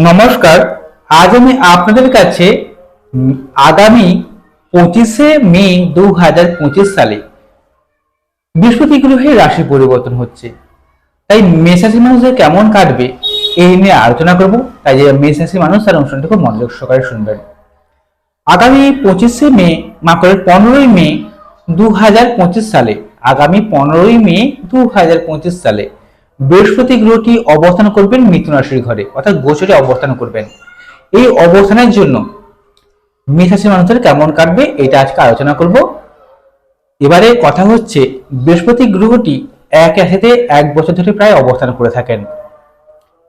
নমস্কার, আজ আমি আপনাদের কাছে আগামী পঁচিশে মে দু হাজার পঁচিশ সালে বৃহস্পতি গ্রহের রাশি পরিবর্তন হচ্ছে। তাই মেষাশি মানুষদের কেমন কাটবে এই নিয়ে আলোচনা করব। তাই যে মেষাশি মানুষ তার অনুষ্ঠানটি খুব মনোযোগ সহকারে শুনবেন। আগামী পঁচিশে মে, মা পনেরোই মে দু হাজার পঁচিশ সালে, আগামী পনেরোই মে দু হাজার পঁচিশ সালে বৃহস্পতি গ্রহটি অবস্থান করবেন মিথুন রাশির ঘরে, অর্থাৎ গোচরে অবস্থান করবেন। এই অবস্থানের জন্য মিথাশি মানুষের কেমন কাটবে এটা আজকে আলোচনা করব। এবারে কথা হচ্ছে বৃহস্পতি গ্রহটি এক একসাথে এক বছর ধরে প্রায় অবস্থান করে থাকেন।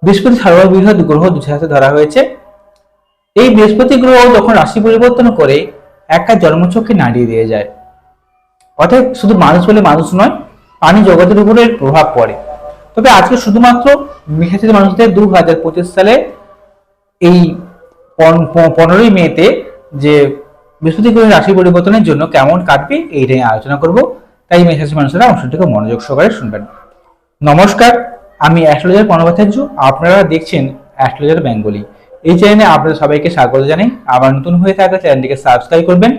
বৃহস্পতি সর্ববৃহৎ গ্রহ দুটি ধরা হয়েছে। এই বৃহস্পতি গ্রহ যখন রাশি পরিবর্তন করে একটা জন্মচক্ষে নাড়িয়ে দিয়ে যায়। অর্থাৎ শুধু মানুষ বলে মানুষ নয়, প্রাণী জগতের উপরে প্রভাব পড়ে। তবে আজকে শুধুমাত্র মেষাচিত মানুষদের দু হাজার পঁচিশ সালে এই পনেরোই মেতে যে বৃহস্পতি গ্রহের রাশি পরিবর্তনের জন্য কেমন কাটবে এই নিয়ে আলোচনা করব। তাই মেষাচি মানুষেরা অংশটিকে মনোযোগ সহকারে শুনবেন। নমস্কার, আমি অ্যাস্ট্রোলজার প্রণবাচার্য আপনারা দেখছেন অ্যাস্ট্রোলজার বেঙ্গলি। এই চ্যানেলে আপনাদের সবাইকে স্বাগত জানাই। আবার নতুন হয়ে থাকা চ্যানেলটিকে সাবস্ক্রাইব করবেন,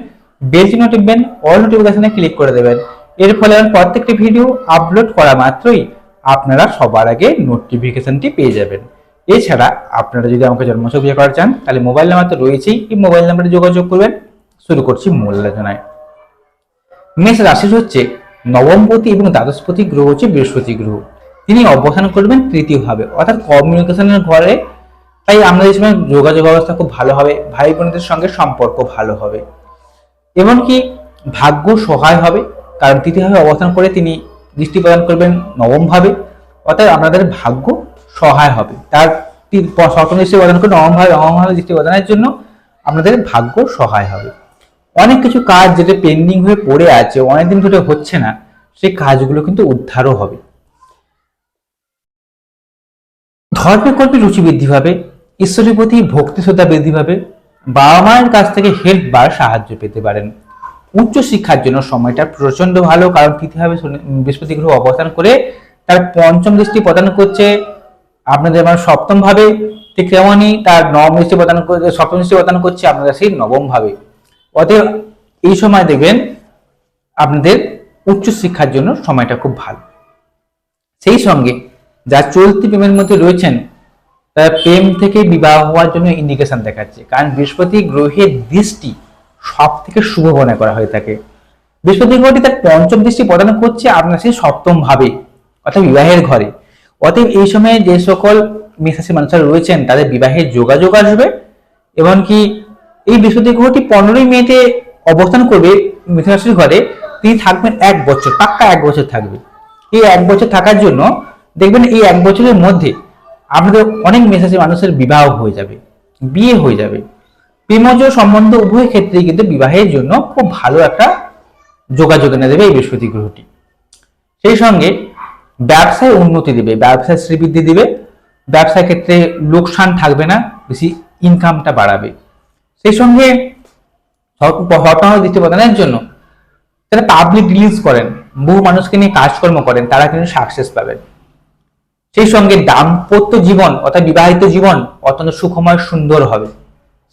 বেল চিহ্ন টিপবেন অল নোটিফিকেশনে ক্লিক করে দেবেন। এর ফলে প্রত্যেকটি ভিডিও আপলোড করা মাত্রই আপনারা সবার আগে নোটিফিকেশনটি পেয়ে যাবেন। এছাড়া আপনারা যদি আমাকে জন্মছক বিয়ে করা চান, তাহলে মোবাইল নাম্বার তো রয়েছেই, এই মোবাইল নাম্বারে যোগাযোগ করবেন। শুরু করছি মূল আলোচনায়। মেষ রাশির হচ্ছে নবমপতি এবং দ্বাদশপতি গ্রহ হচ্ছে বৃহস্পতি গ্রহ। তিনি অবসান করবেন তৃতীয় ভাবে অর্থাৎ কমিউনিকেশনের ঘরে। তাই আমাদের সময় যোগাযোগ ব্যবস্থা খুব ভালো হবে, ভাই বোনদের সঙ্গে সম্পর্ক ভালো হবে। এমনকি ভাগ্য সহায় হবে, কারণ তৃতীয়ভাবে অবস্থান করে তিনি দৃষ্টি প্রদান করবেন নবম ভাবে অর্থাৎ আপনাদের ভাগ্য সহায় হবে। তার সপ্তম দৃষ্টি প্রদান করে নবম ভাবে নবম ভাবে দৃষ্টি প্রদানের জন্য আপনাদের ভাগ্য সহায় হবে। অনেক কিছু কাজ যেটা পেন্ডিং হয়ে পড়ে আছে, অনেকদিন ধরে হচ্ছে না, সেই কাজগুলো কিন্তু উদ্ধারও হবে। ধর্মে কর্মে রুচি বৃদ্ধি পাবে, ঈশ্বরের প্রতি ভক্তি শ্রদ্ধা বৃদ্ধি পাবে, বাবা মায়ের কাছ থেকে হেল্প বা সাহায্য পেতে পারেন। উচ্চ শিক্ষার জন্য সময়টা প্রচণ্ড ভালো, কারণ তৃতীয়ভাবে বৃহস্পতি গ্রহ অবস্থান করে তার পঞ্চম দৃষ্টি প্রদান করছে আপনাদের মানে সপ্তম ভাবে ঠিক তেমনই তার নবম দৃষ্টি প্রদান করছে সপ্তম দৃষ্টি প্রদান করছে আপনাদের সেই নবম ভাবে অতএব এই সময় দেখবেন আপনাদের উচ্চ শিক্ষার জন্য সময়টা খুব ভালো। সেই সঙ্গে যা চলতি প্রেমের মধ্যে রয়েছেন, তারা প্রেম থেকে বিবাহ হওয়ার জন্য ইন্ডিকেশন দেখাচ্ছে। কারণ বৃহস্পতি গ্রহের দৃষ্টি সব থেকে শুভ মনে করা হয়ে থাকে। বৃহস্পতি গ্রহটি তার পঞ্চম দৃষ্টি প্রদান করছে আপনার সেই সপ্তম ভাবে, অর্থাৎ বিবাহের ঘরে। অতএব এই সময়ে যে সকল মেষাসী মানুষরা রয়েছেন, তাদের বিবাহের যোগাযোগ আসবে এমনকি এই বৃহস্পতি গ্রহটি পনেরোই মেতে অবস্থান করবে মিথুন ঘরে। তিনি থাকবেন এক বছর, পাক্কা এক বছর থাকবে। এই এক বছর থাকার জন্য দেখবেন এই এক বছরের মধ্যে আপনাদের অনেক মেসাজে মানুষের বিবাহ হয়ে যাবে, বিয়ে হয়ে যাবে। প্রেমজ সম্বন্ধ উভয় ক্ষেত্রেই কিন্তু বিবাহের জন্য খুব ভালো একটা যোগাযোগ এনে দেবে এই বৃহস্পতি গ্রহটি। সেই সঙ্গে ব্যবসায় উন্নতি দেবে, ব্যবসায় শ্রীবৃদ্ধি দিবে, ব্যবসার ক্ষেত্রে লোকসান থাকবে না, বেশি ইনকামটা বাড়াবে। সেই সঙ্গে হরপানোর দৃষ্টি প্রদানের জন্য যারা পাবলিক ডিলিংস করেন, বহু মানুষকে নিয়ে কাজকর্ম করেন, তারা কিন্তু সাকসেস পাবেন। সেই সঙ্গে দাম্পত্য জীবন অর্থাৎ বিবাহিত জীবন অত্যন্ত সুখময়, সুন্দর হবে।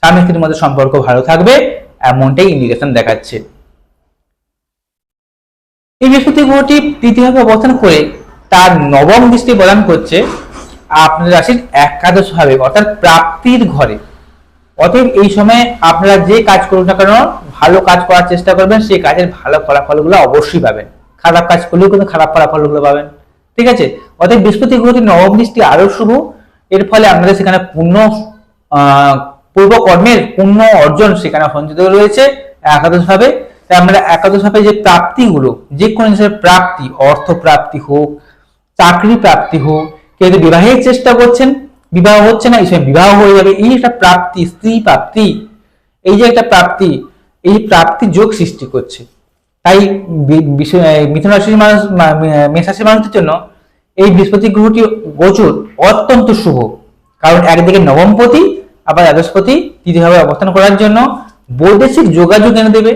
স্বামী স্ত্রীর মধ্যে সম্পর্ক ভালো থাকবে, এমনটাই ইন্ডিকেশন দেখাচ্ছে। এই বৃহস্পতি গ্রহটি তৃতীয়ভাবে অবস্থান করে তার নবম দৃষ্টি প্রদান করছে আপনাদের রাশির একাদশ ভাবে অর্থাৎ প্রাপ্তির ঘরে। অতএব এই সময়ে আপনারা যে কাজ করুন না কেন, ভালো কাজ করার চেষ্টা করবেন, সেই কাজের ভালো ফলাফলগুলো অবশ্যই পাবেন। খারাপ কাজ করলেও কিন্তু খারাপ ফলাফলগুলো পাবেন। ঠিক আছে? অতএব বৃহস্পতি গ্রহটির নবম দৃষ্টি আরও শুভ। এর ফলে আপনাদের সেখানে পূর্ণ পূর্ব কর্মের পূর্ণ অর্জন সেখানে সঞ্চিত রয়েছে একাদশ ভাবে। তাই আমরা একাদশ ভাবে যে প্রাপ্তিগুলো, যে কোনো জিনিসের প্রাপ্তি, অর্থ প্রাপ্তি হোক, চাকরি প্রাপ্তি হোক, কেউ যদি বিবাহের চেষ্টা করছেন, বিবাহ হচ্ছে না, এই সময় বিবাহ হয়ে যাবে, এই একটা প্রাপ্তি, স্ত্রী প্রাপ্তি, এই যে একটা প্রাপ্তি, এই প্রাপ্তি যোগ সৃষ্টি করছে। তাই মিথুন রাশির মানুষ মেষ রাশির মানুষদের জন্য এই বৃহস্পতি গ্রহটি গোচর অত্যন্ত শুভ। কারণ একদিকে নবমপতি আবার দ্বাদশপতি তৃতীয়ভাবে অবস্থান করার জন্য বৈদেশিক যোগাযোগ এনে দেবে।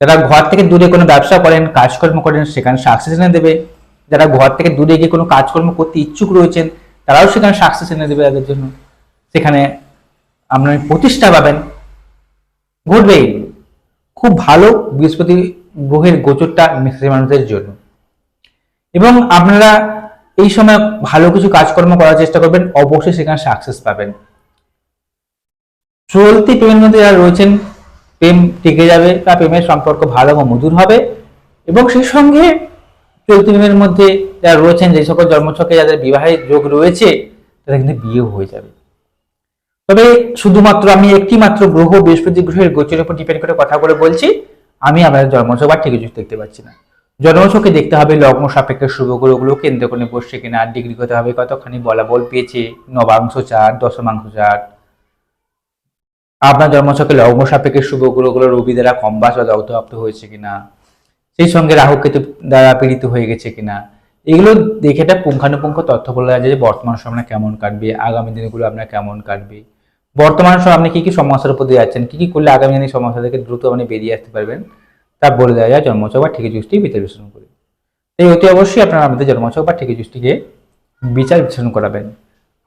যারা ঘর থেকে দূরে কোনো ব্যবসা করেন, কাজকর্ম করেন, সেখানে সাকসেস এনে দেবে। যারা ঘর থেকে দূরে গিয়ে কোনো কাজকর্ম করতে ইচ্ছুক রয়েছেন, তারাও সেখানে সাকসেস এনে দেবে তাদের জন্য। সেখানে আপনার প্রতিষ্ঠা পাবেন। ঘটবেই খুব ভালো বৃহস্পতি গ্রহের গোচরটা মেষরাশি মানুষদের জন্য। এবং আপনারা এই সময় ভালো কিছু কাজকর্ম করার চেষ্টা করবেন, অবশ্যই সেখানে সাকসেস পাবেন। চলতি প্রেমের মধ্যে যারা রয়েছেন, প্রেম টিকে যাবে বা প্রেমের সম্পর্ক ভালো বা মধুর হবে। এবং সেই সঙ্গে চলতি প্রেমের মধ্যে যারা রয়েছেন, যে সকল জন্মছকে যাদের বিবাহের যোগ রয়েছে, তাদের কিন্তু বিয়েও হয়ে যাবে। তবে শুধুমাত্র আমি একটি মাত্র গ্রহ বৃহস্পতি গ্রহের গোচরের উপর ডিপেন্ড করে কথা বলে বলছি, আমি আমাদের জন্মছক বা ঠিক দেখতে পাচ্ছি না। জন্মছকে দেখতে হবে লগ্ন সাপেক্ষে শুভ গ্রহগুলো কেন্দ্র করে বসছে কিনা, ডিগ্রি করতে হবে, কতখানি বলা বল পেয়েছে, নবাংশ চার, দশমাংশ চার আপনার জন্মছকে লগ্ন সাপেক্ষে শুভ গ্রহগুলো রবি দ্বারা কম বাস বা দগ্ধপ্রাপ্ত হয়েছে কিনা? সেই সঙ্গে রাহু কেতু দ্বারা পীড়িত হয়ে গেছে কিনা? এগুলো দেখে একটা পুঙ্খানুপুঙ্খ তথ্য বলা যায় যে বর্তমান সময় কেমন কাটবে, আগামী দিনগুলো আপনার কেমন কাটবে। বর্তমান সময় আপনি কি কি সমস্যার উপর দিয়ে যাচ্ছেন, কি কি করলে আগামী দিনে সমস্যা থেকে দ্রুত আপনি বেরিয়ে আসতে পারবেন, তা বলে দেওয়া যায় জন্মছক বা ঠিকই জুষ্টি বিচার বিশ্লেষণ করে। এই অতি অবশ্যই আপনারা আমাদের জন্মছক বা ঠিকই জুষ্টিকে বিচার বিশ্লেষণ করাবেন।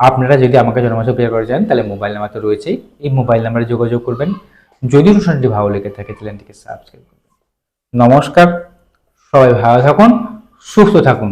আপনারা যদি আমাকে জন্মছক প্রেয়ার করে যান, তাহলে মোবাইল নাম্বার তো রয়েছেই। এই মোবাইল নাম্বারে যোগাযোগ করবেন। যদি অনুষ্ঠানটি ভালো লেগে থাকে চ্যানেলটিকে সাবস্ক্রাইব করবেন। নমস্কার, সবাই ভালো থাকুন, সুস্থ থাকুন।